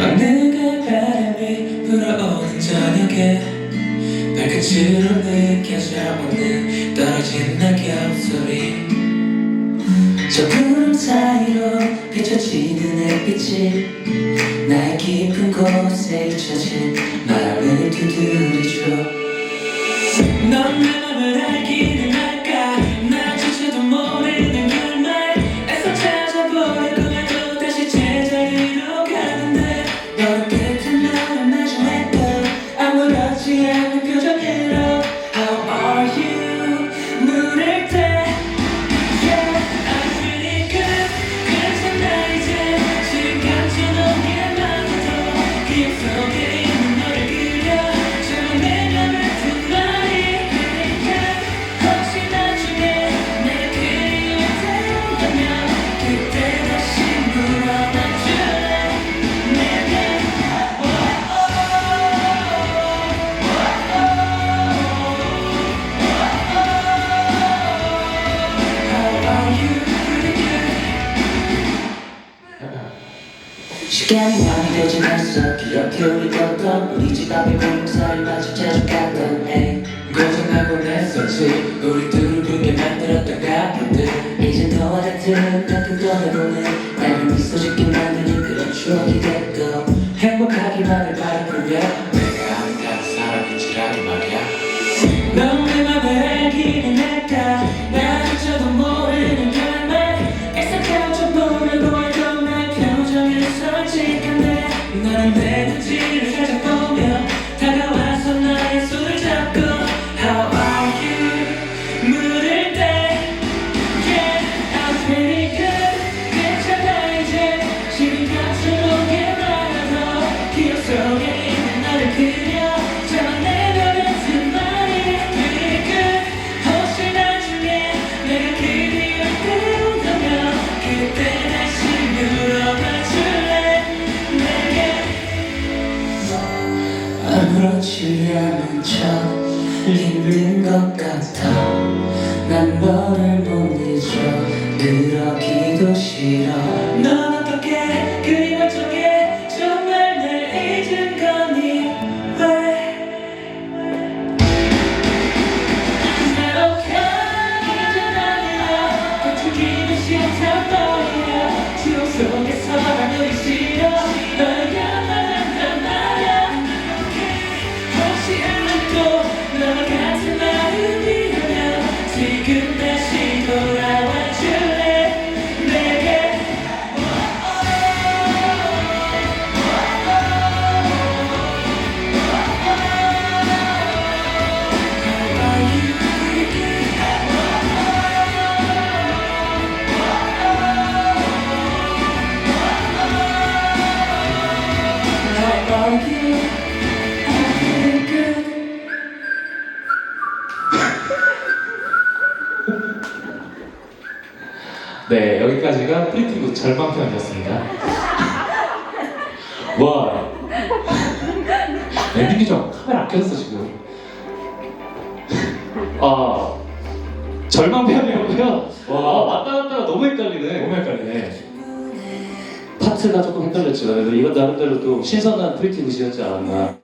어느가 바람이 불어오는 저녁에 발끝으로 느껴져 오는 떨어진 낙엽 소리. 저 구름 사이로 비춰지는 햇빛이 나의 깊은 곳에 잊혀진 마음을 두드려줘 넌내 맘을 알기를 할까? 나조차도 모르는 결말. 애써 찾아보려고 해도 다시 제자리로 가는데 시간이 많이 되진 않았어 기억해 우리 걷던 우리 집 앞에 공사를 마치 자주 갔던 애. 고생하곤 했었지. 우리 둘을 붙게 만들었던 가품들. 이제 너와 같은 가끔 떠나보는 나를 미소 짓게 만드는 그런 추억이 됐고. 행복하기만을 바라보며 너 아무렇지 않은 척 힘든 것 같아. 난 너를 못 잊어 그러기도 싫어 네, 여기까지가 프리티브 절반편이었습니다. 와. 랜딩이 좀 카메라 안 켰어, 지금. 아, 절반편이었고요. 와, 왔다 갔다가 너무 헷갈리네. 너무 헷갈리네. 파트가 조금 헷갈렸죠. 그래도 이건 나름대로 또 신선한 프리티브시였지 않았나.